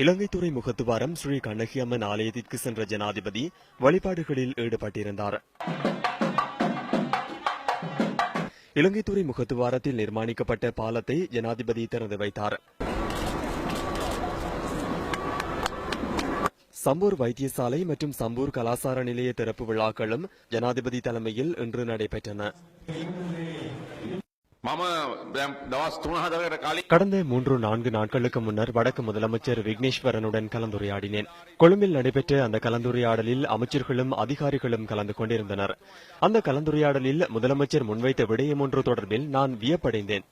இலங்கை துறைமுகத்துவாரம் ஸ்ரீ கண்ணகியம்மன் ஆலயத்திற்கு சென்ற ஜனாதிபதி வழிபாடுகளில் ஈடுபட்டிருந்தார். இலங்கை துறைமுகத்துவாரத்தில் நிர்மாணிக்கப்பட்ட பாலத்தை ஜனாதிபதி திறந்து வைத்தார். சம்பூர் வைத்தியசாலை மற்றும் சம்பூர் கலாசார நிலைய திறப்பு விழாக்களும் ஜனாதிபதி தலைமையில் இன்று நடைபெற்றன. கடந்த மூன்று நான்கு நாட்களுக்கு முன்னர் வடக்கு முதலமைச்சர் விக்னேஸ்வரனுடன் கலந்துரையாடினேன். கொழும்பில் நடைபெற்ற அந்த கலந்துரையாடலில் அமைச்சர்களும் அதிகாரிகளும் கலந்து கொண்டிருந்தனர். அந்த கலந்துரையாடலில் முதலமைச்சர் முன்வைத்த விடயம் ஒன்று தொடர்பில் நான் வியப்படைந்தேன்.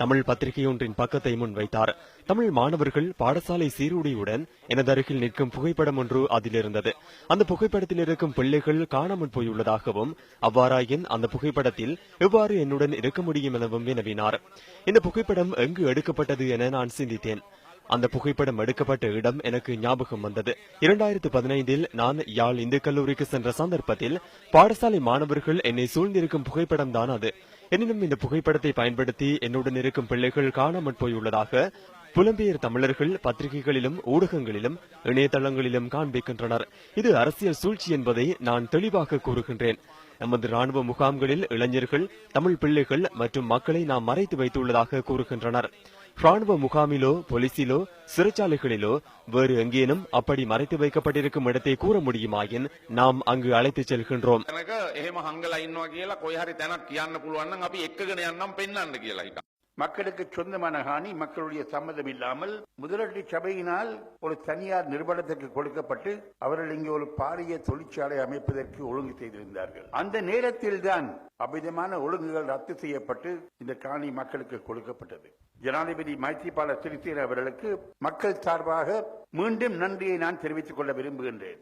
தமிழ் பத்திரிகை ஒன்றின் பக்கத்தை முன்வைத்தார். தமிழ் மாணவர்கள் பாடசாலை சீருடையுடன் எனது அருகில் நிற்கும் புகைப்படம் ஒன்று அதில் இருந்தது அந்த புகைப்படத்தில் இருக்கும் பிள்ளைகள் காணாமல் போயுள்ளதாகவும் அவ்வாறாயின் அந்த புகைப்படத்தில் எவ்வாறு என்னுடன் இருக்க முடியும் எனவும் வினவினார். இந்த புகைப்படம் எங்கு எடுக்கப்பட்டது என நான் சிந்தித்தேன். அந்த புகைப்படம் எடுக்கப்பட்ட இடம் எனக்கு ஞாபகம் வந்தது. இரண்டாயிரத்து பதினைந்தில் நான் யாழ் இந்து கல்லூரிக்கு சென்ற சந்தர்ப்பத்தில் பாடசாலை மாணவர்கள் என்னை சூழ்ந்திருக்கும் புகைப்படம் தான் அது. எனினும் இந்த புகைப்படத்தை பயன்படுத்தி என்னுடன் இருக்கும் பிள்ளைகள் காணாமற் போயுள்ளதாக புலம்பெயர் தமிழர்கள் பத்திரிகைகளிலும் ஊடகங்களிலும் இணையதளங்களிலும் காண்பிக்கின்றனர். இது அரசியல் சூழ்ச்சி என்பதை நான் தெளிவாக கூறுகின்றேன். நமது ராணுவ முகாம்களில் இளைஞர்கள் தமிழ் பிள்ளைகள் மற்றும் மக்களை நாம் மறைத்து வைத்துள்ளதாக கூறுகின்றனர். ராணுவ முகாமிலோ போலீசிலோ சிறைச்சாலைகளிலோ வேறு எங்கேனும் அப்படி மறைத்து வைக்கப்பட்டிருக்கும் இடத்தை கூற முடியுமாயின் நாம் அங்கு அழைத்துச் செல்கின்றோம் තැනක එහෙම හංගලා ඉන්නවා කියලා කොයි හරි තැනක් කියන්න පුළුවන් නම් අපි එක්කගෙන යන්නම් පෙන්වන්න කියලා හිතා. மக்களுக்கு சொந்தமான ஹானி மக்களுடைய சம்மதம் இல்லாமல் முதலீட்டு சபையினால் ஒரு தனியார் நிறுவனத்திற்கு கொடுக்கப்பட்டு அவர்கள் இங்கே ஒரு பாரிய தொழிற்சாலை அமைப்பதற்கு ஒழுங்கு செய்திருந்தார்கள். அந்த நேரத்தில் தான் அபிதமான ஒழுங்குகள் ரத்து செய்யப்பட்டு இந்த காணி மக்களுக்கு கொடுக்கப்பட்டது. ஜனாதிபதி மைத்திரிபால சிறிசேன அவர்களுக்கு மக்கள் சார்பாக மீண்டும் நன்றியை நான் தெரிவித்துக் கொள்ள விரும்புகின்றேன்.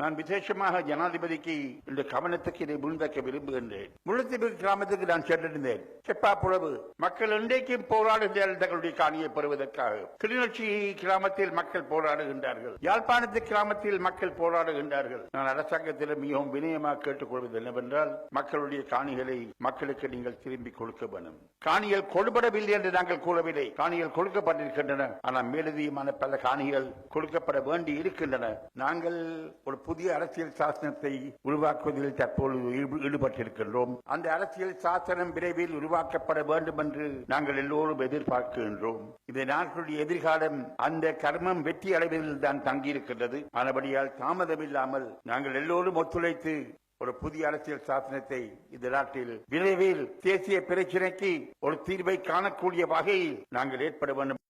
நான் விசேஷமாக ஜனாதிபதிக்கு இந்த கவனத்துக்கு இதை முன்வைக்க விரும்புகின்றேன். முழுத்தீவு கிராமத்துக்கு நான் சென்றிருந்தேன். செப்பா புலவு மக்கள் இன்றைக்கும் போராடுகிறார்கள் தங்களுடைய காணியை பெறுவதற்காக. கிளிநொச்சி கிராமத்தில் மக்கள் போராடுகின்றார்கள். யாழ்ப்பாணத்து கிராமத்தில் மக்கள் போராடுகின்றார்கள். நான் அரசாங்கத்திடம் மிகவும் வினயமாக கேட்டுக்கொள்வது என்னவென்றால் மக்களுடைய காணிகளை மக்களுக்கு நீங்கள் திரும்பி கொடுக்க வேண்டும் காணிகள் கொடுபடவில்லை என்று நாங்கள் கூறவில்லை. காணிகள் கொடுக்கப்பட்டிருக்கின்றன. ஆனால் மேலதிகமான பல காணிகள் கொடுக்கப்பட வேண்டி இருக்கின்றன நாங்கள் ஒரு புதிய அரசியல் சாசனத்தை உருவாக்குவதில் தற்பொழுது ஈடுபட்டிருக்கின்றோம். அந்த அரசியல் சாசனம் விரைவில் உருவாக்கப்பட வேண்டும் என்று நாங்கள் எல்லோரும் எதிர்பார்க்கின்றோம். இந்த நாட்களுடைய எதிர்காலம். அந்த கர்மம் வெற்றி அளவில் தான் தங்கியிருக்கின்றது. ஆனபடியால் தாமதமில்லாமல் நாங்கள் எல்லோரும் ஒத்துழைத்து ஒரு புதிய அரசியல் சாசனத்தை இந்த நாட்டில் விரைவில் தேசிய பிரச்சினைக்கு ஒரு தீர்வை காணக்கூடிய வகையில் நாங்கள் ஏற்பட வேண்டும்.